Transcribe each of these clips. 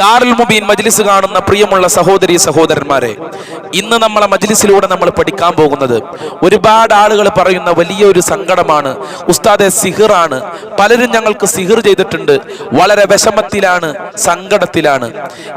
ദാറുൽ മുബീൻ മജ്ലിസ് കാണുന്ന പ്രിയമുള്ള സഹോദരി സഹോദരന്മാരെ ഇന്ന് നമ്മളെ മജ്ലിസിലൂടെ നമ്മൾ പഠിക്കാൻ പോകുന്നത് ഒരുപാട് ആളുകൾ പറയുന്ന വലിയൊരു സങ്കടമാണ്. ഉസ്താദെ സിഹിറാണ്. പലരും ഞങ്ങൾക്ക് സിഹിർ ചെയ്തിട്ടുണ്ട്. വളരെ വിഷമത്തിലാണ് സങ്കടത്തിലാണ്.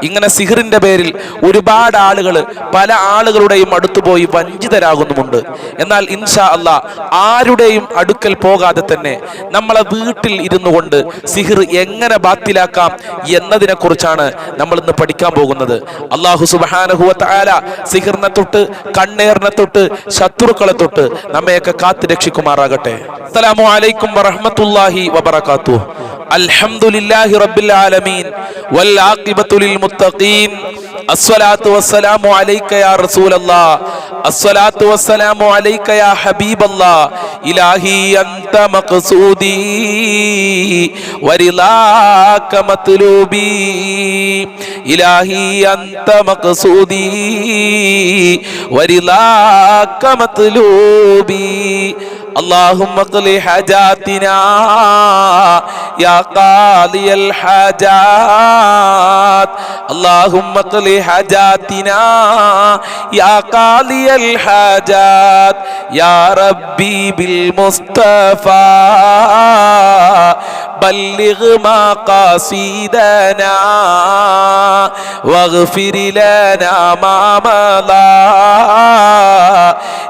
ഇങ്ങനെ സിഹിറിന്റെ പേരിൽ ഒരുപാട് ആളുകൾ പല ആളുകളുടെയും അടുത്ത് പോയി വഞ്ചിതരാകുന്നുമുണ്ട്. എന്നാൽ ഇൻഷാ അല്ലാ ആരുടെയും അടുക്കൽ പോകാതെ തന്നെ നമ്മളെ വീട്ടിൽ ഇരുന്നു കൊണ്ട് സിഹിർ എങ്ങനെ ബാത്തിലാക്കാം എന്നതിനെ കുറിച്ചാണ് നമ്മൾ ഇന്ന് പഠിക്കാൻ പോകുന്നത്. അള്ളാഹു സുബാനഹുല സിഹിറിനെ തൊട്ട് കണ്ണേറിനെ തൊട്ട് ശത്രുക്കളെ തൊട്ട് നമ്മയൊക്കെ കാത്തു രക്ഷിക്കുമാറാകട്ടെ. അസ്സലാമു അലൈക്കും വറഹ്മത്തുള്ളാഹി വബറകാത്തു അൽഹംദുലില്ലാഹി റബ്ബിൽ ആലമീൻ. വൽ ആഖിബത്തു ലിൽ മുത്തഖീൻ. അസ്വലാത്തു വസ്സലാമു അലൈക്ക യാ റസൂലല്ലാ. അസ്വലാത്തു വസ്സലാമു അലൈക്ക യാ ഹബീബല്ലാ. ഇലാഹി അൻത മഖ്സൂദി വരിലാക മത്ലൂബി. ഇലാഹി അൻത മഖ്സൂദി വരിലാക മത്ലൂബി. اللهم أقل حاجاتنا يا قاضي الحاجات. اللهم أقل حاجاتنا يا قاضي الحاجات. يا ربي بالمصطفى بلغ مقاصدنا واغفر لنا ما مضى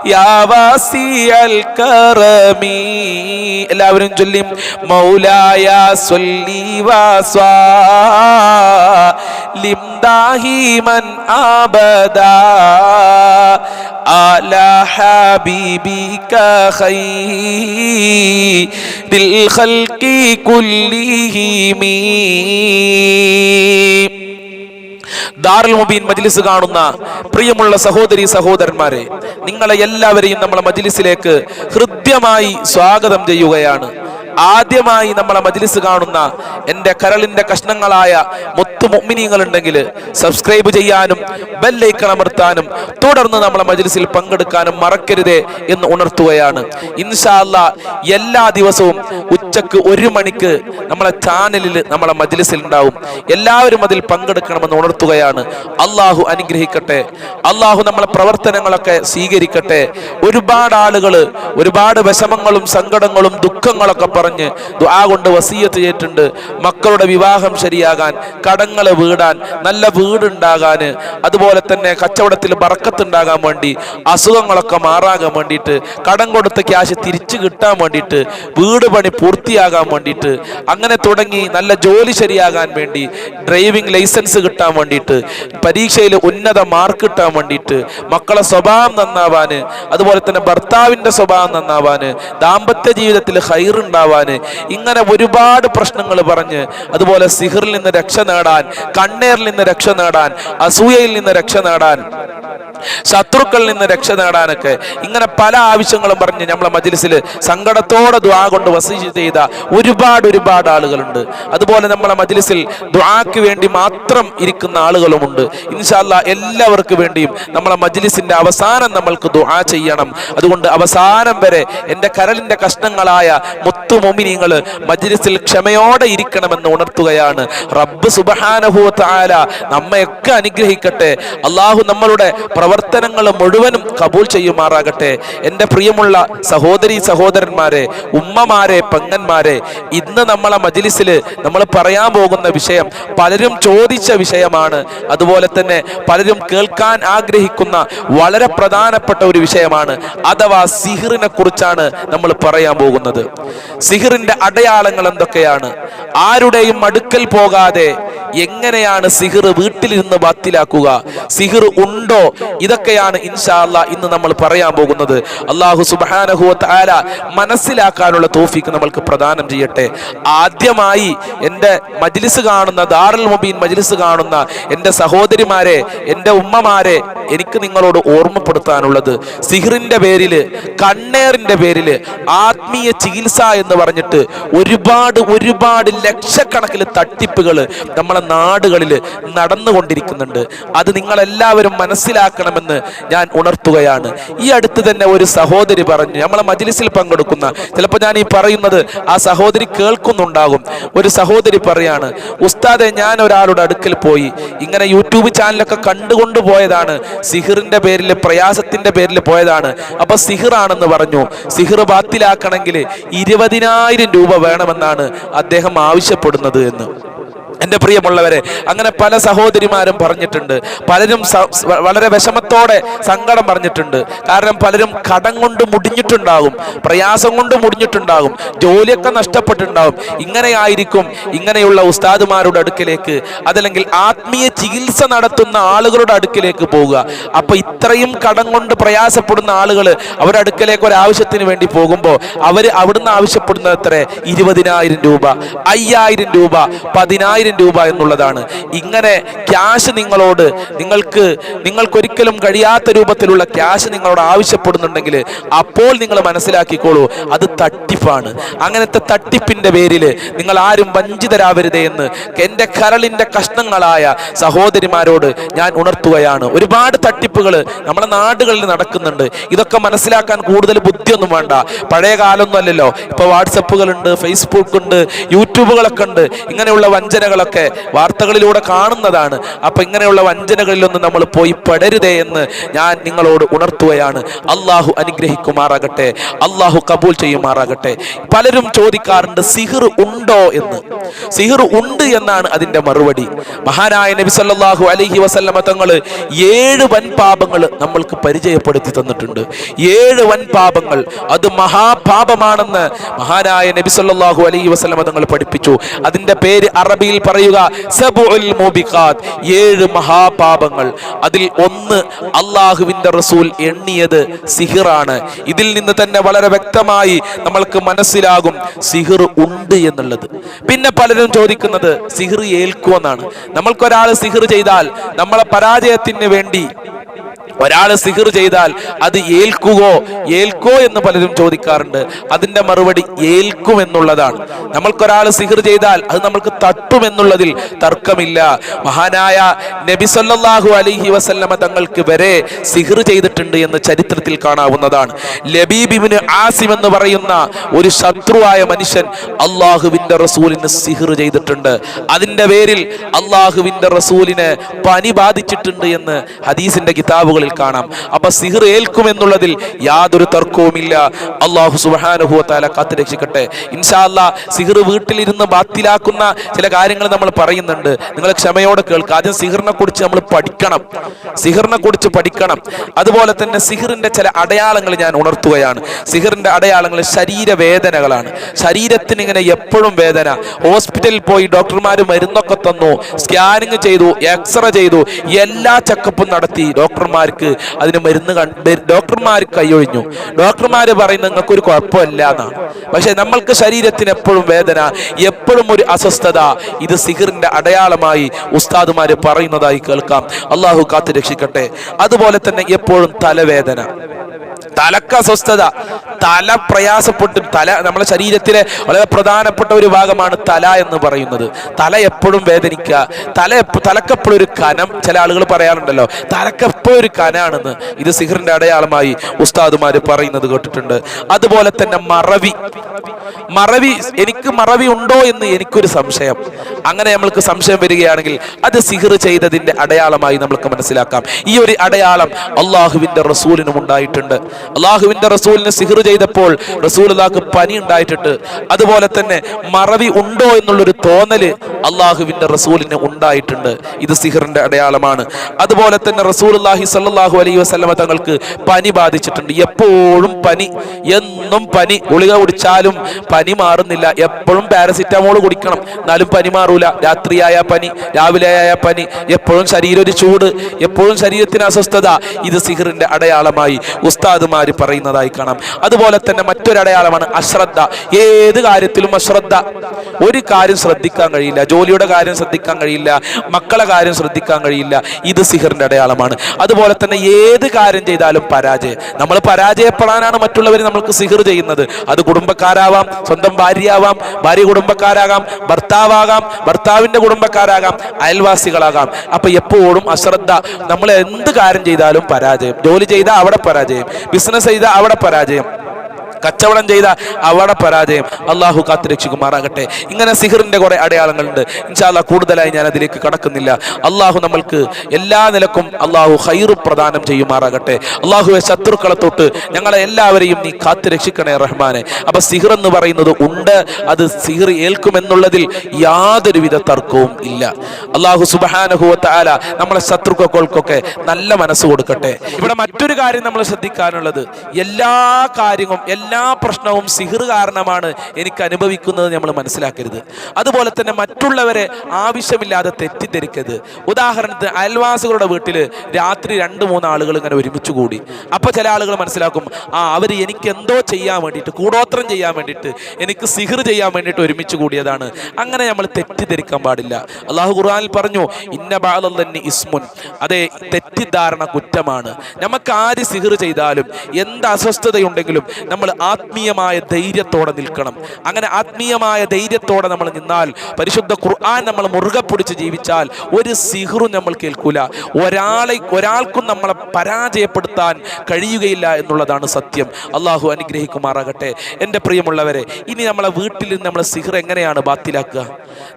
يا واسع الكرم എല്ലാവരും ചൊല്ലിയും മൗലായ സൊല്ലി വാസ്വാലിം ദാഹിമൻ ആബദാ على حبيبك خير الخلق കുല്ലിഹിമീ ദാറുൽ മുബീൻ മജ്ലിസ് കാണുന്ന പ്രിയമുള്ള സഹോദരി സഹോദരന്മാരെ നിങ്ങളെ എല്ലാവരെയും നമ്മളെ മജ്ലിസിലേക്ക് ഹൃദ്യമായി സ്വാഗതം ചെയ്യുകയാണ്. ആദ്യമായി നമ്മളെ മജ്ലിസ് കാണുന്ന എന്റെ കരളിന്റെ കഷ്ണങ്ങളായ മുത്തു ഉണ്ടെങ്കിൽ സബ്സ്ക്രൈബ് ചെയ്യാനും ബെല്ലൈക്കൺ അമർത്താനും തുടർന്ന് നമ്മളെ മജ്ലിസിൽ പങ്കെടുക്കാനും മറക്കരുതേ എന്ന് ഉണർത്തുകയാണ്. ഇൻഷാല്ല എല്ലാ ദിവസവും ഉച്ചയ്ക്ക് ഒരു മണിക്ക് നമ്മളെ ചാനലിൽ നമ്മളെ മജ്ലിസിൽ ഉണ്ടാവും. എല്ലാവരും അതിൽ പങ്കെടുക്കണമെന്ന് ഉണർത്തുകയാണ്. അള്ളാഹു അനുഗ്രഹിക്കട്ടെ. അള്ളാഹു നമ്മളെ പ്രവർത്തനങ്ങളൊക്കെ സ്വീകരിക്കട്ടെ. ഒരുപാട് ആളുകൾ ഒരുപാട് വിഷമങ്ങളും സങ്കടങ്ങളും ദുഃഖങ്ങളൊക്കെ പറഞ്ഞ് ദുആ കൊണ്ട് വസീയത്ത് ചെയ്തിട്ടുണ്ട്. മക്കളുടെ വിവാഹം ശരിയാകാൻ കടങ്ങൾ വീടാൻ നല്ല വീടുണ്ടാകാൻ അതുപോലെ തന്നെ കച്ചവടത്തിൽ ബറക്കത്തുണ്ടാകാൻ വേണ്ടി അസുഖങ്ങളൊക്കെ മാറാകാൻ വേണ്ടിയിട്ട് കടം കൊടുത്ത ക്യാഷ് തിരിച്ചു കിട്ടാൻ വേണ്ടിയിട്ട് വീട് പണി പൂർത്തിയാകാൻ വേണ്ടിയിട്ട് അങ്ങനെ തുടങ്ങി നല്ല ജോലി ശരിയാകാൻ വേണ്ടി ഡ്രൈവിംഗ് ലൈസൻസ് കിട്ടാൻ വേണ്ടിയിട്ട് പരീക്ഷയിൽ ഉന്നത മാർക്ക് കിട്ടാൻ വേണ്ടിയിട്ട് മക്കളെ സ്വഭാവം നന്നാവാൻ അതുപോലെ തന്നെ ഭർത്താവിന്റെ സ്വഭാവം നന്നാവാൻ ദാമ്പത്യ ജീവിതത്തിൽ ഹൈറുണ്ടാവാന് ഇങ്ങനെ ഒരുപാട് പ്രശ്നങ്ങൾ പറഞ്ഞ് അതുപോലെ സിഹറിൽ നിന്ന് രക്ഷ നേടാൻ കണ്ണേറിൽ നിന്ന് രക്ഷ നേടാൻ അസൂയയിൽ നിന്ന് രക്ഷ നേടാൻ. ശത്രുക്കളിൽ നിന്ന് രക്ഷ നേടാനൊക്കെ ഇങ്ങനെ പല ആവശ്യങ്ങളും പറഞ്ഞ് നമ്മളെ മജ്ലിസിൽ സങ്കടത്തോടെ ദ്വാ കൊണ്ട് വസീജ് ചെയ്ത ഒരുപാട് ഒരുപാട് ആളുകളുണ്ട്. അതുപോലെ നമ്മളെ മജ്ലിസിൽ ദ്വാക്ക് വേണ്ടി മാത്രം ഇരിക്കുന്ന ആളുകളുമുണ്ട്. ഇൻഷാല്ല എല്ലാവർക്കും വേണ്ടിയും നമ്മളെ മജ്ലിസിന്റെ അവസാനം നമ്മൾക്ക് ദ്വാ ചെയ്യണം. അതുകൊണ്ട് അവസാനം വരെ എന്റെ കരളിന്റെ കഷ്ണങ്ങളായ മുത്തു മൊമിനിങ്ങൾ മജ്ലിസിൽ ക്ഷമയോടെ ഇരിക്കണമെന്ന് ഉണർത്തുകയാണ്. റബ്ബ് സുബഹാനഹു താല നമ്മയൊക്കെ അനുഗ്രഹിക്കട്ടെ. അള്ളാഹു നമ്മളുടെ പ്രവർത്തനങ്ങൾ മുഴുവനും കബൂൽ ചെയ്യുമാറാകട്ടെ. എന്റെ പ്രിയമുള്ള സഹോദരി സഹോദരന്മാരെ ഉമ്മമാരെ പെങ്ങന്മാരെ ഇന്ന് നമ്മളെ മജിലിസിൽ നമ്മൾ പറയാൻ പോകുന്ന വിഷയം പലരും ചോദിച്ച വിഷയമാണ്. അതുപോലെ തന്നെ പലരും കേൾക്കാൻ ആഗ്രഹിക്കുന്ന വളരെ പ്രധാനപ്പെട്ട ഒരു വിഷയമാണ്. അഥവാ സിഹിറിനെ കുറിച്ചാണ് നമ്മൾ പറയാൻ പോകുന്നത്. സിഹിറിന്റെ അടയാളങ്ങൾ എന്തൊക്കെയാണ്? ആരുടെയും അടുക്കൽ പോകാതെ എങ്ങനെയാണ് സിഹിർ വീട്ടിലിരുന്ന് ബാത്തിലാക്കുക സിഹിർ ഉണ്ടോ ഇതൊക്കെയാണ് ഇൻഷാല്ല ഇന്ന് നമ്മൾ പറയാൻ പോകുന്നത്. അള്ളാഹു സുബാനഹുവ ആല മനസ്സിലാക്കാനുള്ള തോഫിക്ക് നമ്മൾക്ക് പ്രദാനം ചെയ്യട്ടെ. ആദ്യമായി എന്റെ മജ്ലിസ് കാണുന്ന ദാറുൽ മുബീൻ മജ്ലിസ് കാണുന്ന എന്റെ സഹോദരിമാരെ എന്റെ ഉമ്മമാരെ എനിക്ക് നിങ്ങളോട് ഓർമ്മപ്പെടുത്താനുള്ളത്. സിഹ്റിന്റെ പേരിൽ കണ്ണേറിന്റെ പേരിൽ ആത്മീയ ചികിത്സ എന്ന് പറഞ്ഞിട്ട് ഒരുപാട് ഒരുപാട് ലക്ഷക്കണക്കിന് തട്ടിപ്പുകൾ നമ്മളെ നാടുകളിൽ നടന്നുകൊണ്ടിരിക്കുന്നുണ്ട്. അത് നിങ്ങളെല്ലാവരും മനസ്സിലാക്കണമെന്ന് ഞാൻ ഉണർത്തുകയാണ്. ഈ അടുത്ത് തന്നെ ഒരു സഹോദരി പറഞ്ഞു നമ്മളെ മജ്ലിസിൽ പങ്കെടുക്കുന്ന ചിലപ്പോൾ ഞാൻ ഈ പറയുന്നത് ആ സഹോദരി കേൾക്കുന്നുണ്ടാകും. ഒരു സഹോദരി പറയാണ് ഉസ്താദെ ഞാൻ ഒരാളുടെ അടുക്കൽ പോയി. ഇങ്ങനെ യൂട്യൂബ് ചാനലൊക്കെ കണ്ടുകൊണ്ട് പോയതാണ്. സിഹിറിന്റെ പേരിൽ പ്രയാസത്തിന്റെ പേരിൽ പോയതാണ്. അപ്പൊ സിഹിറാണെന്ന് പറഞ്ഞു. സിഹിർ ബാത്തിലാക്കണമെങ്കിൽ ഇരുപതിനായിരം രൂപ വേണമെന്നാണ് അദ്ദേഹം ആവശ്യപ്പെടുന്നത് എന്ന്. എന്റെ പ്രിയമുള്ളവരെ അങ്ങനെ പല സഹോദരിമാരും പറഞ്ഞിട്ടുണ്ട്. പലരും വളരെ വിഷമത്തോടെ സങ്കടം പറഞ്ഞിട്ടുണ്ട്. കാരണം പലരും കടം കൊണ്ട് മുടിഞ്ഞിട്ടുണ്ടാകും പ്രയാസം കൊണ്ട് മുടിഞ്ഞിട്ടുണ്ടാകും ജോലിയൊക്കെ നഷ്ടപ്പെട്ടിട്ടുണ്ടാകും. ഇങ്ങനെയായിരിക്കും ഇങ്ങനെയുള്ള ഉസ്താദുമാരുടെ അടുക്കിലേക്ക് അതല്ലെങ്കിൽ ആത്മീയ ചികിത്സ നടത്തുന്ന ആളുകളുടെ അടുക്കിലേക്ക് പോവുക. അപ്പൊ ഇത്രയും കടം കൊണ്ട് പ്രയാസപ്പെടുന്ന ആളുകൾ അവരുടെ അടുക്കലേക്ക് ഒരു ആവശ്യത്തിന് വേണ്ടി പോകുമ്പോൾ അവർ അവിടുന്ന് ആവശ്യപ്പെടുന്നത് എത്ര ഇരുപതിനായിരം രൂപ അയ്യായിരം രൂപ പതിനായിരം രൂപ എന്നുള്ളതാണ്. ഇങ്ങനെ ക്യാഷ് നിങ്ങളോട് നിങ്ങൾക്ക് നിങ്ങൾക്കൊരിക്കലും കഴിയാത്ത രൂപത്തിലുള്ള ക്യാഷ് നിങ്ങളോട് ആവശ്യപ്പെടുന്നുണ്ടെങ്കിൽ അപ്പോൾ നിങ്ങൾ മനസ്സിലാക്കിക്കോളൂ അത് തട്ടിപ്പാണ്. അങ്ങനത്തെ തട്ടിപ്പിന്റെ പേരിൽ നിങ്ങൾ ആരും വഞ്ചിതരാവരുതേ എന്ന് എന്റെ കരളിന്റെ കഷ്ണങ്ങളായ സഹോദരിമാരോട് ഞാൻ ഉണർത്തുകയാണ്. ഒരുപാട് തട്ടിപ്പുകൾ നമ്മുടെ നാടുകളിൽ നടക്കുന്നുണ്ട്. ഇതൊക്കെ മനസ്സിലാക്കാൻ കൂടുതൽ ബുദ്ധിയൊന്നും വേണ്ട. പഴയ കാലമൊന്നും അല്ലല്ലോ. ഇപ്പൊ വാട്സപ്പുകളുണ്ട് ഫേസ്ബുക്ക് ഉണ്ട് യൂട്യൂബുകളൊക്കെ ഉണ്ട്. ഇങ്ങനെയുള്ള വഞ്ചനകളൊക്കെ വാർത്തകളിലൂടെ കാണുന്നതാണ്. അപ്പൊ ഇങ്ങനെയുള്ള വഞ്ചനകളിലൊന്നും നമ്മൾ പോയി പെടരുതേ എന്ന് ഞാൻ നിങ്ങളോട് ഉണർത്തുകയാണ്. അള്ളാഹു അനുഗ്രഹിക്കുമാറാകട്ടെ. അള്ളാഹു കബൂൽ ചെയ്യുമാറാകട്ടെ. പലരും ചോദിക്കാറുണ്ട് സിഹിർ ഉണ്ടോ എന്ന്? സിഹിർ ഉണ്ട് എന്നാണ് അതിന്റെ മറുപടി. മഹാനായ നബി സല്ലാഹു അലഹി വസല്ലമ തങ്ങൾ ഏഴ് വൻ പാപങ്ങൾ നമ്മൾക്ക് പരിചയപ്പെടുത്തി തന്നിട്ടുണ്ട്. ഏഴ് വൻ പാപങ്ങൾ. അത് മഹാപാപമാണെന്ന് മഹാനായ നബി സല്ലാഹു അലഹി വസല്ലമ തങ്ങൾ പഠിപ്പിച്ചു. അതിന്റെ പേര് അറബിയിൽ പറയുക ഏഴ് മഹാപാപങ്ങൾ. അതിൽ ഒന്ന് അള്ളാഹുവിന്റെ റസൂൽ എണ്ണിയത് സിഹിറാണ്. ഇതിൽ നിന്ന് തന്നെ വളരെ വ്യക്തമായി നമ്മൾക്ക് മനസ്സിലാകും സിഹിർ ഉണ്ട് എന്നുള്ളത്. പിന്നെ പലരും ചോദിക്കുന്നത് സിഹിർ ഏൽക്കുമെന്നാണ് നമ്മൾക്കൊരാൾ സിഹിർ ചെയ്താൽ നമ്മളെ പരാജയത്തിന് വേണ്ടി ഒരാൾ സിഹിർ ചെയ്താൽ അത് ഏൽക്കുകോ ഏൽക്കോ എന്ന് പലരും ചോദിക്കാറുണ്ട്. അതിന്റെ മറുപടി ഏൽക്കും എന്നുള്ളതാണ്. നമ്മൾക്കൊരാൾ സിഹിർ ചെയ്താൽ അത് നമ്മൾക്ക് തട്ടുമെന്നുള്ളതിൽ തർക്കമില്ല. മഹാനായ നബി സല്ലല്ലാഹു അലൈഹി വസല്ലമ തങ്ങൾക്ക് വരെ സിഹിർ ചെയ്തിട്ടുണ്ട് എന്ന് ചരിത്രത്തിൽ കാണാവുന്നതാണ്. ലബീബിന് ആസിം എന്ന് പറയുന്ന ഒരു ശത്രുവായ മനുഷ്യൻ അള്ളാഹുവിന്റെ റസൂലിന് സിഹിർ ചെയ്തിട്ടുണ്ട്. അതിന്റെ പേരിൽ അള്ളാഹുവിന്റെ റസൂലിന് പനി ബാധിച്ചിട്ടുണ്ട് എന്ന് ഹദീസിന്റെ കിതാബുകളിൽ കാണാം. അപ്പൊ സിഹിർ ഏൽക്കും എന്നുള്ളതിൽ യാതൊരു തർക്കവുമില്ല. അള്ളാഹു സുഹാനുഭവത്താല താല കാത്തു രക്ഷിക്കട്ടെ. ഇൻഷാല്ല സിഹർ വീട്ടിലിരുന്ന് ബാത്തിലാക്കുന്ന ചില കാര്യങ്ങൾ നമ്മൾ പറയുന്നുണ്ട്. നിങ്ങൾ ക്ഷമയോടെ കേൾക്കുക ആദ്യം സിഹിറിനെ കുറിച്ച് നമ്മൾ പഠിക്കണം. സിഹിറിനെ കുറിച്ച് പഠിക്കണം. അതുപോലെ തന്നെ സിഹിറിന്റെ ചില അടയാളങ്ങൾ ഞാൻ ഉണർത്തുകയാണ്. സിഹിറിന്റെ അടയാളങ്ങൾ ശരീരവേദനകളാണ് ശരീരത്തിന് ഇങ്ങനെ എപ്പോഴും വേദന. ഹോസ്പിറ്റലിൽ പോയി ഡോക്ടർമാർ മരുന്നൊക്കെ തന്നു. സ്കാനിങ് ചെയ്തു എക്സ്റേ ചെയ്തു എല്ലാ ചെക്കപ്പും നടത്തി ഡോക്ടർമാർക്ക് അതിന് മരുന്ന് കണ്ട് ഡോക്ടർമാർ കൈയൊഴിഞ്ഞു. ഡോക്ടർമാർ നിങ്ങൾക്ക് ഒരു കുഴപ്പമില്ല എന്നാണ്. പക്ഷെ നമ്മൾക്ക് ശരീരത്തിന് എപ്പോഴും വേദന എപ്പോഴും ഒരു അസ്വസ്ഥത ഇത് സിഹിറിന്റെ അടയാളമായി ഉസ്താദുമാര് പറയുന്നതായി കേൾക്കാം. അള്ളാഹു കാത്തു രക്ഷിക്കട്ടെ അതുപോലെ തന്നെ എപ്പോഴും തലവേദന. തലക്ക് അസ്വസ്ഥത. തല പ്രയാസപ്പെട്ട് തല നമ്മുടെ ശരീരത്തിലെ വളരെ പ്രധാനപ്പെട്ട ഒരു ഭാഗമാണ് തല എന്ന് പറയുന്നത്. തല എപ്പോഴും വേദനിക്കുക. തല തലക്കെപ്പോഴും ഒരു കനം ചില ആളുകൾ പറയാറുണ്ടല്ലോ. തലക്കെപ്പോഴും ഒരു കനാണെന്ന്. ഇത് സിഹറിന്റെ അടയാളമായി ഉസ്താദുമാര് പറയുന്നത് കേട്ടിട്ടുണ്ട്. അതുപോലെ തന്നെ മറവി. മറവി എനിക്ക് മറവി ഉണ്ടോ എന്ന് എനിക്കൊരു സംശയം. അങ്ങനെ നമ്മൾക്ക് സംശയം വരികയാണെങ്കിൽ അത് സിഹർ ചെയ്തതിന്റെ അടയാളമായി നമുക്ക് മനസ്സിലാക്കാം. ഈ ഒരു അടയാളം അള്ളാഹുവിന്റെ റസൂലിനും ഉണ്ടായിട്ടുണ്ട്. അള്ളാഹുവിന്റെ റസൂലിന് സിഹിർ ചെയ്തപ്പോൾ റസൂൽ പനി ഉണ്ടായിട്ടുണ്ട്. അതുപോലെ തന്നെ മറവി ഉണ്ടോ എന്നുള്ളൊരു തോന്നൽ അള്ളാഹുവിന്റെ റസൂലിന് ഉണ്ടായിട്ടുണ്ട്. ഇത് സിഹറിന്റെ അടയാളമാണ്. അതുപോലെ തന്നെ അള്ളാഹി സല്ലാഹു അലൈഹി വസ്ലമ തങ്ങൾക്ക് പനി ബാധിച്ചിട്ടുണ്ട്. എപ്പോഴും പനി എന്നും പനി. ഗുളിക കുടിച്ചാലും പനി മാറുന്നില്ല. എപ്പോഴും പാരസിറ്റമോൾ കുടിക്കണം. എന്നാലും പനി മാറൂല. രാത്രിയായ പനി രാവിലെ ആയ പനി. എപ്പോഴും ശരീരം ഒരു ചൂട് എപ്പോഴും ശരീരത്തിന് അസ്വസ്ഥത. ഇത് സിഹറിന്റെ അടയാളമായി ഉസ്താദുമാർ പറയുന്നതായി കാണാം. അതുപോലെ തന്നെ മറ്റൊരടയാളമാണ് അശ്രദ്ധ. ഏത് കാര്യത്തിലും അശ്രദ്ധ. ഒരു കാര്യം ശ്രദ്ധിക്കാൻ കഴിയില്ല. ജോലിയുടെ കാര്യം ശ്രദ്ധിക്കാൻ കഴിയില്ല. മക്കളെ കാര്യം ശ്രദ്ധിക്കാൻ കഴിയില്ല. ഇത് സിഹറിന്റെ അടയാളമാണ്. അതുപോലെ തന്നെ ഏത് കാര്യം ചെയ്താലും പരാജയം. നമ്മൾ പരാജയപ്പെടാനാണ് മറ്റുള്ളവർ നമ്മൾക്ക് സിഹർ ചെയ്യുന്നത്. അത് കുടുംബക്കാരാവാം സ്വന്തം ഭാര്യയാവാം ഭാര്യ കുടുംബക്കാരാകാം ഭർത്താവാകാം ഭർത്താവിന്റെ കുടുംബക്കാരാകാം അയൽവാസികളാകാം. അപ്പൊ എപ്പോഴും അശ്രദ്ധ. നമ്മൾ എന്ത് കാര്യം ചെയ്താലും പരാജയം. ജോലി ചെയ്താൽ അവിടെ പരാജയം. ബിസിനസ് ചെയ്താൽ അവിടെ പരാജയം. കച്ചവടം ചെയ്ത അവിടെ പരാജയം. അള്ളാഹു കാത്തുരക്ഷിക്കുമാറാകട്ടെ. ഇങ്ങനെ സിഹിറിന്റെ കുറെ അടയാളങ്ങളുണ്ട്. ഇൻഷാല്ല കൂടുതലായി ഞാൻ അതിലേക്ക് കടക്കുന്നില്ല. അള്ളാഹു നമ്മൾക്ക് എല്ലാ നിലക്കും അള്ളാഹു ഹൈറു പ്രദാനം ചെയ്യുമാറാകട്ടെ. അള്ളാഹുവെ ശത്രുക്കളെ തൊട്ട് ഞങ്ങളെ എല്ലാവരെയും നീ കാത്തുരക്ഷിക്കണേ റഹ്മാനെ. അപ്പൊ സിഹിർ എന്ന് പറയുന്നത് ഉണ്ട്. അത് സിഹിർ ഏൽക്കുമെന്നുള്ളതിൽ യാതൊരുവിധ തർക്കവും ഇല്ല. അള്ളാഹു സുബാനുഭവത്ത ആല നമ്മളെ ശത്രുക്കൾക്കൊക്കെ നല്ല മനസ്സ് കൊടുക്കട്ടെ. ഇവിടെ മറ്റൊരു കാര്യം നമ്മൾ ശ്രദ്ധിക്കാനുള്ളത്. എല്ലാ കാര്യവും എല്ലാ പ്രശ്നവും സിഹിർ കാരണമാണ് എനിക്ക് അനുഭവിക്കുന്നത് നമ്മൾ മനസ്സിലാക്കരുത്. അതുപോലെ തന്നെ മറ്റുള്ളവരെ ആവശ്യമില്ലാതെ തെറ്റിദ്ധരിക്കരുത്. ഉദാഹരണത്തിന് അയൽവാസികളുടെ വീട്ടിൽ രാത്രി രണ്ട് മൂന്ന് ആളുകൾ ഇങ്ങനെ ഒരുമിച്ച് കൂടി. അപ്പോൾ ചില ആളുകൾ മനസ്സിലാക്കും ആ അവർ എനിക്ക് എന്തോ ചെയ്യാൻ വേണ്ടിയിട്ട് കൂടോത്രം ചെയ്യാൻ വേണ്ടിയിട്ട് എനിക്ക് സിഹിർ ചെയ്യാൻ വേണ്ടിയിട്ട് ഒരുമിച്ച് കൂടിയതാണ്. അങ്ങനെ നമ്മൾ തെറ്റിദ്ധരിക്കാൻ പാടില്ല. അള്ളാഹു ഖുർആാനിൽ പറഞ്ഞു ഇന്ന ബാലന്നെ ഇസ്മുൻ. അതെ തെറ്റിദ്ധാരണ കുറ്റമാണ്. നമുക്ക് ആര് സിഹിർ ചെയ്താലും എന്ത് അസ്വസ്ഥതയുണ്ടെങ്കിലും നമ്മൾ ആത്മീയമായ ധൈര്യത്തോടെ നിൽക്കണം. അങ്ങനെ ആത്മീയമായ ധൈര്യത്തോടെ നമ്മൾ നിന്നാൽ പരിശുദ്ധ ഖുർആൻ നമ്മൾ മുറുകെ പിടിച്ച് ജീവിച്ചാൽ ഒരു സിഹറും നമ്മൾ കേൾക്കൂല. ഒരാളെ ഒരാൾക്കും നമ്മളെ പരാജയപ്പെടുത്താൻ കഴിയുകയില്ല എന്നുള്ളതാണ് സത്യം. അള്ളാഹു അനുഗ്രഹിക്കുമാറാകട്ടെ. എന്റെ പ്രിയമുള്ളവരെ ഇനി നമ്മളെ വീട്ടിൽ നിന്ന് നമ്മളെ സിഹർ എങ്ങനെയാണ് ബാത്തിലാക്കുക?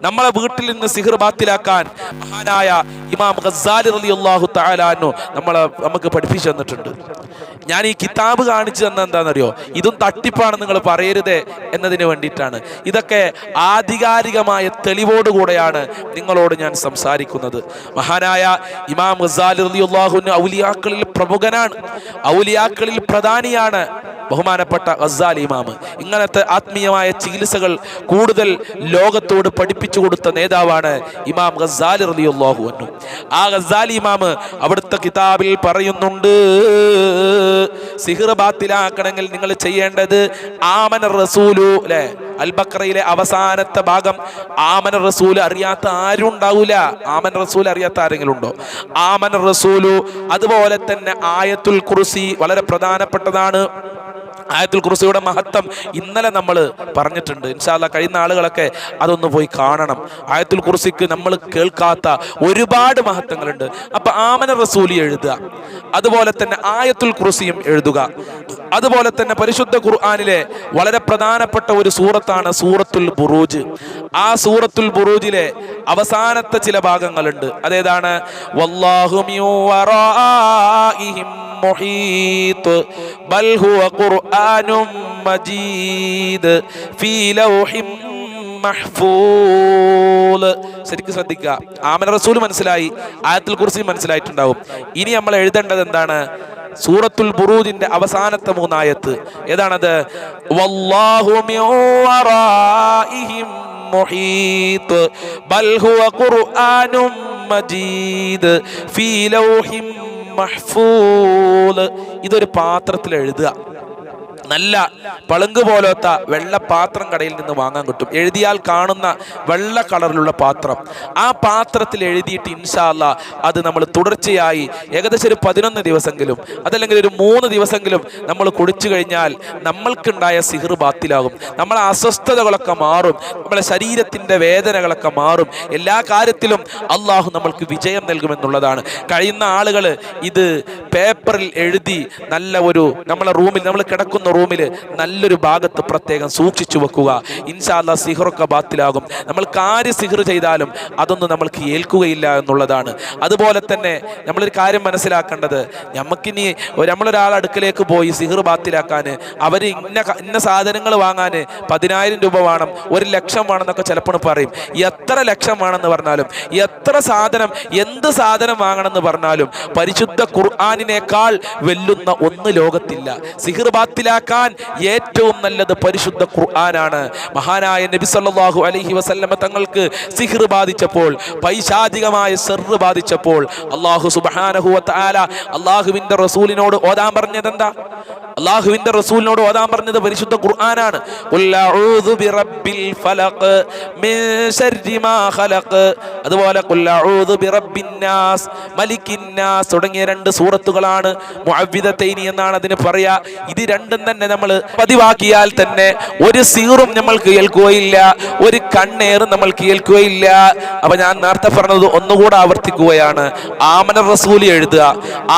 നമ്മളെ വീട്ടിൽ നിന്ന് സിഹർ ബാത്തിലാക്കാൻ മഹാനായ ഇമാം ഖസാലി റളിയല്ലാഹു തആലാനു നമ്മളെ നമുക്ക് പഠിപ്പിച്ചു തന്നിട്ടുണ്ട്. ഞാൻ ഈ കിതാബ് കാണിച്ചു തന്ന എന്താണെന്നറിയോ? ഇതും തട്ടിപ്പാണ് നിങ്ങൾ പറയരുതേ എന്നതിന് വേണ്ടിയിട്ടാണ്. ഇതൊക്കെ ആധികാരികമായ തെളിവോടുകൂടെയാണ് നിങ്ങളോട് ഞാൻ സംസാരിക്കുന്നത്. മഹാനായ ഇമാം ഖസാലി അള്ളാഹുവിന് ഔലിയാക്കളിൽ പ്രമുഖനാണ്. ഔലിയാക്കളിൽ പ്രധാനിയാണ്. ബഹുമാനപ്പെട്ട ഗസാൽ ഇമാമ് ഇങ്ങനത്തെ ആത്മീയമായ ചികിത്സകൾ കൂടുതൽ ലോകത്തോട് പഠിപ്പിച്ചു കൊടുത്ത നേതാവാണ് ഇമാം ഗസാലി റലിയുള്ളാഹു അൻഹു. ആ ഗസാലി ഇമാമ് അവിടുത്തെ കിതാബിൽ പറയുന്നുണ്ട് സിഹിർ ബാത്തിലാക്കണമെങ്കിൽ നിങ്ങൾ ചെയ്യേണ്ടത് ആമന റസൂലു അല്ലെ? അൽബക്രയിലെ അവസാനത്തെ ഭാഗം ആമന റസൂൽ അറിയാത്ത ആരും ഉണ്ടാവൂല. ആമൻ റസൂൽ അറിയാത്ത ആരെങ്കിലും ഉണ്ടോ ആമൻ റസൂലു അതുപോലെ തന്നെ ആയത്തുൽ കുറുസി വളരെ പ്രധാനപ്പെട്ടതാണ്. ആയത്തുൽ കുറുസിയുടെ മഹത്വം ഇന്നലെ നമ്മൾ പറഞ്ഞിട്ടുണ്ട്. ഇൻഷാല്ല കഴിയുന്ന ആളുകളൊക്കെ അതൊന്ന് പോയി കാണണം. ആയത്തുൽ കുറുസിക്ക് നമ്മൾ കേൾക്കാത്ത ഒരുപാട് മഹത്വങ്ങളുണ്ട്. അപ്പൊ ആമന റസൂലി എഴുതുക. അതുപോലെ തന്നെ ആയത്തുൽ കുറുസിയും എഴുതുക. അതുപോലെ തന്നെ പരിശുദ്ധ ഖുർആാനിലെ വളരെ പ്രധാനപ്പെട്ട ഒരു സൂറത്താണ് സൂറത്തുൽ ബുറൂജ്. ആ സൂറത്തുൽ ബുറൂജിലെ അവസാനത്തെ ചില ഭാഗങ്ങളുണ്ട്. അതേതാണ്? വല്ലാഹുമിയും ബൽ ഹുവ ഖുർആനും മജീദ് ഫീ ലൗഹിം ശരിക്കും ശ്രദ്ധിക്കുക. ആമന റസൂൽ മനസ്സിലായി ആയത്തുൽ കുറിച്ച് മനസ്സിലായിട്ടുണ്ടാവും. ഇനി നമ്മൾ എഴുതേണ്ടത് എന്താണ്? സൂറത്തുൽ ബുറൂദിന്റെ അവസാനത്തെ മൂന്നായത്ത്. ഏതാണത്? വല്ലാഹു മുഹീത് ബൽ ഹുവ ഖുർആനും മജീദ് ഫീ ലൗഹിം ഇതൊരു പാത്രത്തിൽ എഴുതുക. നല്ല പളുങ്ക് പോലത്തെ വെള്ള പാത്രം കടയിൽ നിന്ന് വാങ്ങാൻ കിട്ടും. എഴുതിയാൽ കാണുന്ന വെള്ള കളറിലുള്ള പാത്രം. ആ പാത്രത്തിൽ എഴുതിയിട്ട് ഇൻഷാല്ല അത് നമ്മൾ തുടർച്ചയായി ഏകദേശം ഒരു പതിനൊന്ന് ദിവസമെങ്കിലും അതല്ലെങ്കിൽ ഒരു മൂന്ന് ദിവസമെങ്കിലും നമ്മൾ കുടിച്ചു കഴിഞ്ഞാൽ നമ്മൾക്കുണ്ടായ സിഹർ ബാത്തിലാകും. നമ്മളെ അസ്വസ്ഥതകളൊക്കെ മാറും. നമ്മളെ ശരീരത്തിന്റെ വേദനകളൊക്കെ മാറും. എല്ലാ കാര്യത്തിലും അള്ളാഹു നമ്മൾക്ക് വിജയം നൽകുമെന്നുള്ളതാണ്. കഴിയുന്ന ആളുകൾ ഇത് പേപ്പറിൽ എഴുതി നല്ല ഒരു നമ്മളെ റൂമിൽ നമ്മൾ കിടക്കുന്ന റൂമിൽ നല്ലൊരു ഭാഗത്ത് പ്രത്യേകം സൂക്ഷിച്ചു വെക്കുക. ഇൻഷാല്ല സിഹറൊക്കെ ബാത്തിലാകും. നമ്മൾ കാര്യ സിഹർ ചെയ്താലും അതൊന്നും നമ്മൾക്ക് ഏൽക്കുകയില്ല എന്നുള്ളതാണ്. അതുപോലെ തന്നെ നമ്മളൊരു കാര്യം മനസ്സിലാക്കേണ്ടത് നമുക്കിനി നമ്മളൊരാൾ അടുക്കലേക്ക് പോയി സിഹർ ബാത്തിലാക്കാൻ അവർ ഇന്ന ഇന്ന സാധനങ്ങൾ വാങ്ങാൻ പതിനായിരം രൂപ വേണം ഒരു ലക്ഷം വേണമെന്നൊക്കെ ചിലപ്പോൾ പറയും. എത്ര ലക്ഷം വേണമെന്ന് പറഞ്ഞാലും എത്ര സാധനം എന്ത് സാധനം വാങ്ങണമെന്ന് പറഞ്ഞാലും പരിശുദ്ധ ഖുർആാനിനേക്കാൾ വെല്ലുന്ന ഒന്ന് ലോകത്തില്ല. സിഹിർ ബാത്തിലാക്കാൻ ഏറ്റവും നല്ലത് പരിശുദ്ധ ഖുർആനാണ്. മഹാനായ നബി സല്ലല്ലാഹു അലൈഹി വസല്ലമ തങ്ങൾക്ക് സിഹിർ ബാധിച്ചപ്പോൾ പൈശാചികമായ സെറ് ബാധിച്ചപ്പോൾ അള്ളാഹു തആല അള്ളാഹുവിന്റെ റസൂലിനോട് ഓതാൻ പറഞ്ഞത് എന്താ അള്ളാഹുവിന്റെ റസൂലിനോട് ഓതാൻ പറഞ്ഞത് പരിശുദ്ധ ഖുർആനാണ്. അതുപോലെ തുടങ്ങിയ രണ്ട് സൂറത്തുകളാണ് എന്നാണ് അതിന് പറയാ. ഇത് രണ്ടും തന്നെ നമ്മൾ പതിവാക്കിയാൽ തന്നെ ഒരു സീറും നമ്മൾ കേൾക്കുകയില്ല ഒരു കണ്ണേറും നമ്മൾ കേൾക്കുകയില്ല. അപ്പൊ ഞാൻ നേരത്തെ പറഞ്ഞത് ഒന്നുകൂടെ ആവർത്തിക്കുകയാണ്. ആമന റസൂലി എഴുതുക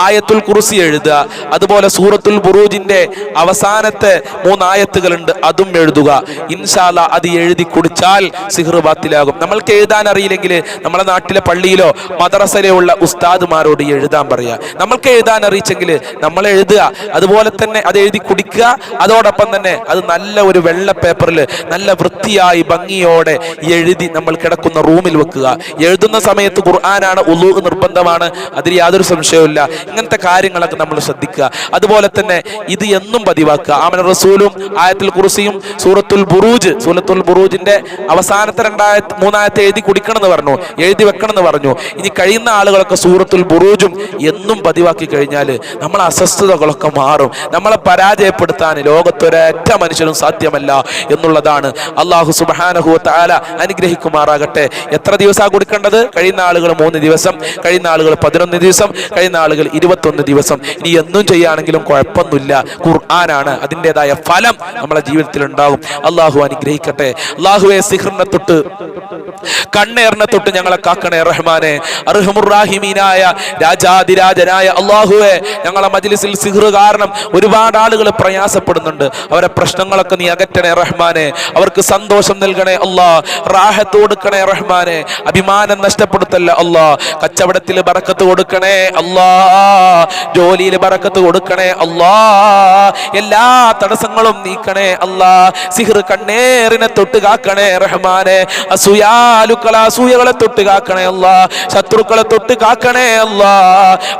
ആയത്തുൽ കുറുസി എഴുതുക അതുപോലെ സൂറത്തുൽ ബുറൂജിന്റെ അവസാനത്തെ മൂന്നായത്തുകളുണ്ട്. അതും എഴുതുക. ഇൻഷാല്ല അത് എഴുതി കുടിച്ചാൽ സിഹർ ബാത്തിലാകും. നമ്മൾക്ക് എഴുതാൻ അറിയില്ലെങ്കിൽ നമ്മളെ നാട്ടിലെ പള്ളിയിലോ മദ്രസയിലോ ഉള്ള ഉസ്താദുമാരോട് എഴുതാൻ പറയുക നമ്മൾക്ക് എഴുതാൻ അറിയിച്ചെങ്കിൽ നമ്മൾ എഴുതുക. അതുപോലെ തന്നെ അത് എഴുതി കുടിക്കുക. അതോടൊപ്പം തന്നെ അത് നല്ല ഒരു വെള്ള പേപ്പറിൽ നല്ല വൃത്തിയായി ഭംഗിയോടെ എഴുതി നമ്മൾ കിടക്കുന്ന റൂമിൽ വെക്കുക. എഴുതുന്ന സമയത്ത് ഖുർആനാണ് ഉലു നിർബന്ധമാണ്. അതിൽ യാതൊരു സംശയവുമില്ല. ഇങ്ങനത്തെ കാര്യങ്ങളൊക്കെ നമ്മൾ ശ്രദ്ധിക്കുക. അതുപോലെ തന്നെ ഇത് എന്നും പതിവാക്കുക. ആമന റസൂലും ആയത്തുൽ കുറിസിയും സൂറത്തുൽ ബുറൂജ് സൂറത്തുൽ ബുറൂജിന്റെ അവസാനത്തെ രണ്ടായ മൂന്നായത്തെ എഴുതി കുടിക്കണം എന്ന് പറഞ്ഞു എഴുതി വെക്കണം എന്ന് പറഞ്ഞു. ഇനി കഴിയുന്ന ആളുകളൊക്കെ സൂറത്തുൽ ബുറൂജും എന്നും പതിവാക്കി കഴിഞ്ഞാൽ നമ്മളെ അസ്വസ്ഥതകളൊക്കെ മാറും. നമ്മളെ പരാജയപ്പെടുത്താൻ ലോകത്തൊരൊറ്റ മനുഷ്യനും സാധ്യമല്ല എന്നുള്ളതാണ്. അള്ളാഹു സുബാനഹു താല അനുഗ്രഹിക്കുമാറാകട്ടെ. എത്ര ദിവസമാണ് കൊടുക്കേണ്ടത്? കഴിയുന്ന ആളുകൾ മൂന്ന് ദിവസം കഴിയുന്ന ആളുകൾ പതിനൊന്ന് ദിവസം കഴിയുന്ന ആളുകൾ ഇരുപത്തൊന്ന് ദിവസം. ഇനി എന്നും ചെയ്യുകയാണെങ്കിലും കുഴപ്പമൊന്നുമില്ല. ഖുർആനാണ് അതിന്റെതായ ഫലം നമ്മളെ ജീവിതത്തിൽ ഉണ്ടാവും അള്ളാഹു അനുഗ്രഹിക്കട്ടെ. അള്ളാഹുവെ സിഹറിനെ തൊട്ട് കണ്ണേറിനെ തൊട്ട് ഞങ്ങളെ കാക്കണേ റഹ്മാനെ. അർഹമുറാഹിമീനായ രാജാതിരാജനായ അള്ളാഹുവെ ഞങ്ങളെ മജ്ലിസിൽ സിഹർ കാരണം ഒരുപാട് ആളുകൾ പ്രയാസപ്പെടുന്നുണ്ട്. അവരെ പ്രശ്നങ്ങളൊക്കെ നീ അകറ്റണേ റഹ്മാനെ. അവർക്ക് സന്തോഷം നൽകണേ അല്ലാ. റാഹത്ത് കൊടുക്കണേ റഹ്മാനെ. അഭിമാനം നഷ്ടപ്പെടുത്തല്ല അല്ലാ. കച്ചവടത്തിൽ ബറക്കത്ത് കൊടുക്കണേ അല്ലാ. ജോലിയിൽ ബറക്കത്ത് കൊടുക്കണേ അല്ലാ. എല്ലാ തടസ്സങ്ങളും നീക്കണേ അല്ലാ സിഹർ കണ്ണേറിനെ തൊട്ട് കാക്കണേ റഹ്മാനെ. അസൂയാലുക്കള അസൂയകളെ തൊട്ട് കാക്കണേ അല്ലാ ശത്രുക്കളെ തൊട്ട് കാക്കണേ അല്ലാ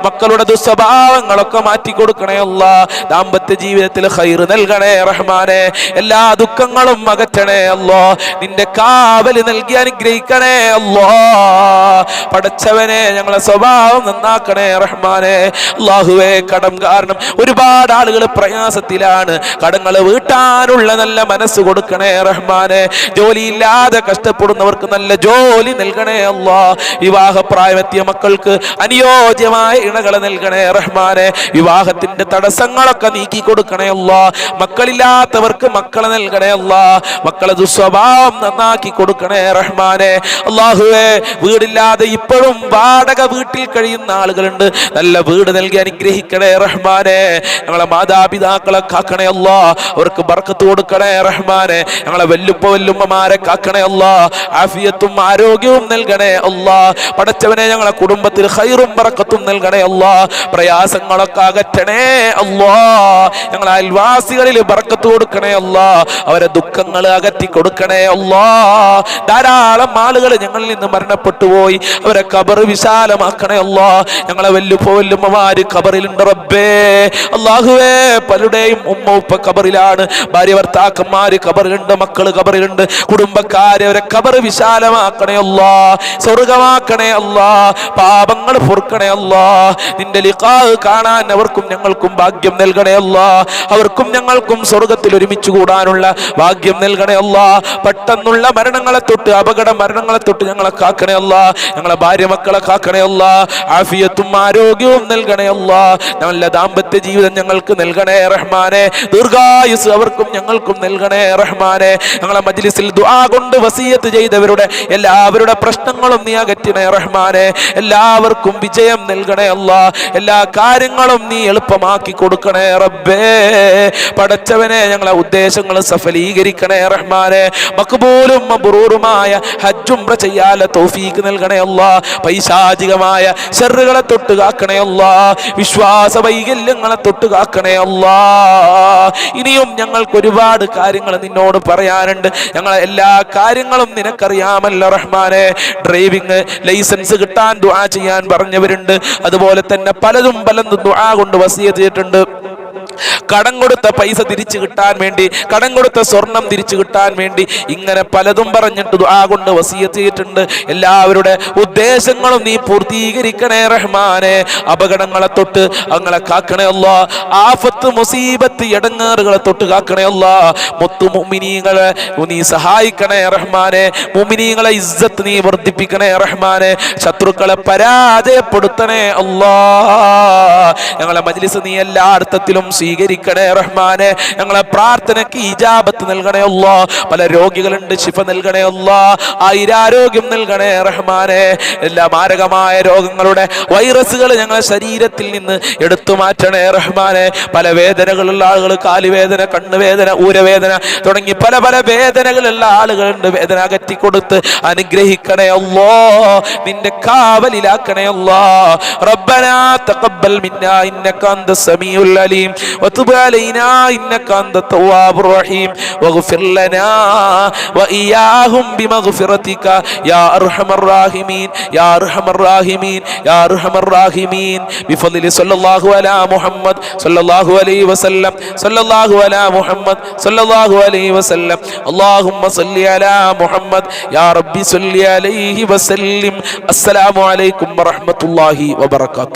മക്കളുടെ ദുസ്വഭാവങ്ങളൊക്കെ മാറ്റി കൊടുക്കണേ അല്ലാ ദാമ്പത്യ ജീവിതത്തിൽ ഹൈർ നൽകണേ റഹ്മാനെ. എല്ലാ ദുഃഖങ്ങളും അകറ്റണേ അല്ലോ നിന്റെ കാവൽ നൽകി അനുഗ്രഹിക്കണേ അല്ലോ പടച്ചവനെ ഞങ്ങളെ സ്വഭാവം നന്നാക്കണേ റഹ്മാനെ. അള്ളാഹുവേ കടം കാരണം ഒരുപാട് ആളുകൾ പ്രയാസത്തിലാണ്. കടങ്ങൾ വീട്ടാനുള്ള നല്ല മനസ്സ് കൊടുക്കണേ റഹ്മാനെ. ജോലിയില്ലാതെ കഷ്ടപ്പെടുന്നവർക്ക് നല്ല ജോലി നൽകണേ അള്ളാ. വിവാഹ പ്രായമെത്തിയ മക്കൾക്ക് അനുയോജ്യമായ ഇണകളെ നൽകണേ റഹ്മാനെ. വിവാഹത്തിന്റെ തടസ്സങ്ങളൊക്കെ നീക്കി കൊടുക്കണേ അല്ലാ മക്കളില്ലാത്തവർക്ക് മക്കളെ നൽകണേ അല്ലാ മക്കളെ ദുസ്വഭാവം നന്നാക്കി കൊടുക്കണേ റഹ്മാനെ. അള്ളാഹുവേ വീടില്ലാതെ ഇപ്പോഴും വാടക വീട്ടിൽ കഴിയുന്ന ആളുകളുണ്ട്. നല്ല വീട് നൽകി അനുഗ്രഹിക്കണേ റഹ്മാനെ. ഞങ്ങളെ മാതാപിതാക്കളെ കാക്കണേ അല്ല. അവർക്ക് ബർക്കത്ത് കൊടുക്കണേ റഹ്മാനെ. ഞങ്ങളെ വല്ലുപ്പ വല്ലുമ്മമാരെ കാക്കണേ അല്ല. ആഫിയത്തും ആരോഗ്യവും നൽകണേ അല്ല. പടച്ചവനെ ഞങ്ങളെ കുടുംബത്തിൽ ഹൈറും ബർക്കത്തും നൽകണേ അല്ല. പ്രയാസങ്ങളൊക്കെ അകറ്റണേ അല്ലാ. ഞങ്ങളെ അയൽവാസികളിൽ ബർക്കത്ത് കൊടുക്കണേ അല്ല. അവരെ ദുഃഖങ്ങൾ അകറ്റി കൊടുക്കണേ അല്ലാ. ധാരാളം ആളുകൾ ഞങ്ങളിൽ നിന്ന് മരണപ്പെട്ടു പോയി. അവരെ കബർ വിശാലമാക്കണേ അല്ലാ. ഞങ്ങളെ വല്ലുപ്പ വല്ലുമ്മമാര് കബറിലുണ്ട് റബ്ബേ. അള്ളാഹുവേ പലരുടെയും ഉമ്മ ഉപ്പ കബറിലാണ് ഭാര്യ ഭർത്താക്കന്മാര് കബറിലുണ്ട് മക്കൾ കബറിലുണ്ട് കുടുംബക്കാര് അവരെ കബർ വിശാലമാക്കണേ അല്ലാ സ്വർഗമാക്കണേ അല്ലാ പാപങ്ങൾ പൊറുക്കണേ അല്ലാ. നിന്റെ ലിഖാഹ് കാണാൻ അവർക്കും ഞങ്ങൾക്കും ഭാഗ്യം നൽകണേ അല്ലാ. അവർക്കും ഞങ്ങൾക്കും സ്വർഗത്തിൽ ഒരുമിച്ച് കൂടാനുള്ള ഭാഗ്യം നൽകണേ അല്ലാ. പെട്ടെന്നുള്ള മരണങ്ങളെ തൊട്ട് അപകട മരണങ്ങളെ തൊട്ട് ഞങ്ങളെ കാക്കണേ അല്ലാ. ഞങ്ങളെ ഭാര്യ മക്കളെ കാക്കണേ അല്ലാ. ആഫിയത്തും ആരോഗ്യവും നൽകണേ അല്ലാ. നല്ല ദാമ്പത്യ ജീവിതം ഞങ്ങൾക്ക് നൽകണേ റഹ്മാനെ. ദീർഘായുസ് അവർക്കും ഞങ്ങൾക്കും നൽകണേ റഹ്മാനെ. ഞങ്ങളെ മജ്ലിസിൽ ദുആ കൊണ്ട് വസീയത്ത് ചെയ്തവരുടെ എല്ലാവരുടെ പ്രശ്നങ്ങളും നീ അകറ്റണേ റഹ്മാനെ. എല്ലാവർക്കും വിജയം നൽകണേ അല്ലാ. എല്ലാ കാര്യങ്ങളും നീ എളുപ്പമാക്കി കൊടുക്കണേ റബ്ബേ. പടച്ചവനെ ഞങ്ങളെ ഉദ്ദേശങ്ങൾ സഫലീകരിക്കണേ റഹ്മാനെ. മക്ബൂലും മബ്റൂറുമായ ഹജ്ജും ചെയ്യാല തൗഫീക്ക് നൽകണേ അല്ലാ. പൈശാചികമായ ഷെറുകളെ തൊട്ട് കാക്കണേ അല്ലാ. വിശ്വാസ വൈകല്യങ്ങളെ തൊട്ട് കാക്കണേ ഇനിയും ഞങ്ങൾക്ക് ഒരുപാട് കാര്യങ്ങൾ നിന്നോട് പറയാനുണ്ട്. ഞങ്ങൾ എല്ലാ കാര്യങ്ങളും നിനക്കറിയാമല്ലോ റഹ്മാനെ. ഡ്രൈവിംഗ് ലൈസൻസ് കിട്ടാൻ ദുആ ചെയ്യാൻ പറഞ്ഞവരുണ്ട്. അതുപോലെ തന്നെ പലതും പലതും ദുആ കൊണ്ട് വസിയ ചെയ്തിട്ടുണ്ട്. കടം കൊടുത്ത പൈസ തിരിച്ചു കിട്ടാൻ വേണ്ടി കടം കൊടുത്ത സ്വർണം തിരിച്ചു കിട്ടാൻ വേണ്ടി ഇങ്ങനെ പലതും പറഞ്ഞിട്ട് ആ കൊണ്ട് വസീയത്ത് ചെയ്തിട്ടുണ്ട്. എല്ലാവരുടെ ഉദ്ദേശങ്ങളും നീ പൂർത്തീകരിക്കണേ റഹ്മാനെ. അപകടങ്ങളെ തൊട്ട് അങ്ങളെ കാക്കണേ അല്ല. ആഫത്ത് മുസീബത്ത് ഇടങ്ങാറുകളെ തൊട്ട് കാക്കണേ അല്ല. മൊത്തു മുമിനീങ്ങളെ നീ സഹായിക്കണേ റഹ്മാനെ. മുമിനീങ്ങളെ ഇസ്സത്ത് നീ വർദ്ധിപ്പിക്കണേ റഹ്മാനെ. ശത്രുക്കളെ പരാജയപ്പെടുത്തണേ അല്ലാ. ഞങ്ങളെ മജ്ലിസ് നീ എല്ലാ അർത്ഥത്തിലും സ്വീകരിക്കണേ റഹ്മാനെ. ഞങ്ങളെ പ്രാർത്ഥനയ്ക്ക് ഇജാബത്ത് നൽകണേ ഉള്ളോ പല രോഗികളുണ്ട് ശിഫ നൽകണേ ഉള്ളോ ആയിരാരോഗ്യം നൽകണേ റഹ്മാനെ. എല്ലാ മാരകമായ രോഗങ്ങളുടെ വൈറസുകൾ ഞങ്ങളെ ശരീരത്തിൽ നിന്ന് എടുത്തു മാറ്റണേ റഹ്മാനെ. പല വേദനകളുള്ള ആളുകൾ കാലുവേദന കണ്ണുവേദന ഊരവേദന തുടങ്ങി പല പല വേദനകളുള്ള ആളുകളുണ്ട്. വേദന അകറ്റി കൊടുത്ത് അനുഗ്രഹിക്കണേ ഉള്ളോ നിന്റെ കാവലിലാക്കണേ ഉള്ളോ റബ്ബനാ തഖബ്ബൽ മിന്നാ. ഇന്നക അന്ത സമീഉൽ അലീം. وتب علينا انك انت التواب الرحيم واغفر لنا واياهم بمغفرتك يا ارحم الراحمين يا ارحم الراحمين يا ارحم الراحمين بفضل صلى الله على محمد صلى الله عليه وسلم صلى الله على محمد صلى الله عليه وسلم اللهم صل على محمد يا ربي صل عليه وسلم السلام عليكم ورحمه الله وبركاته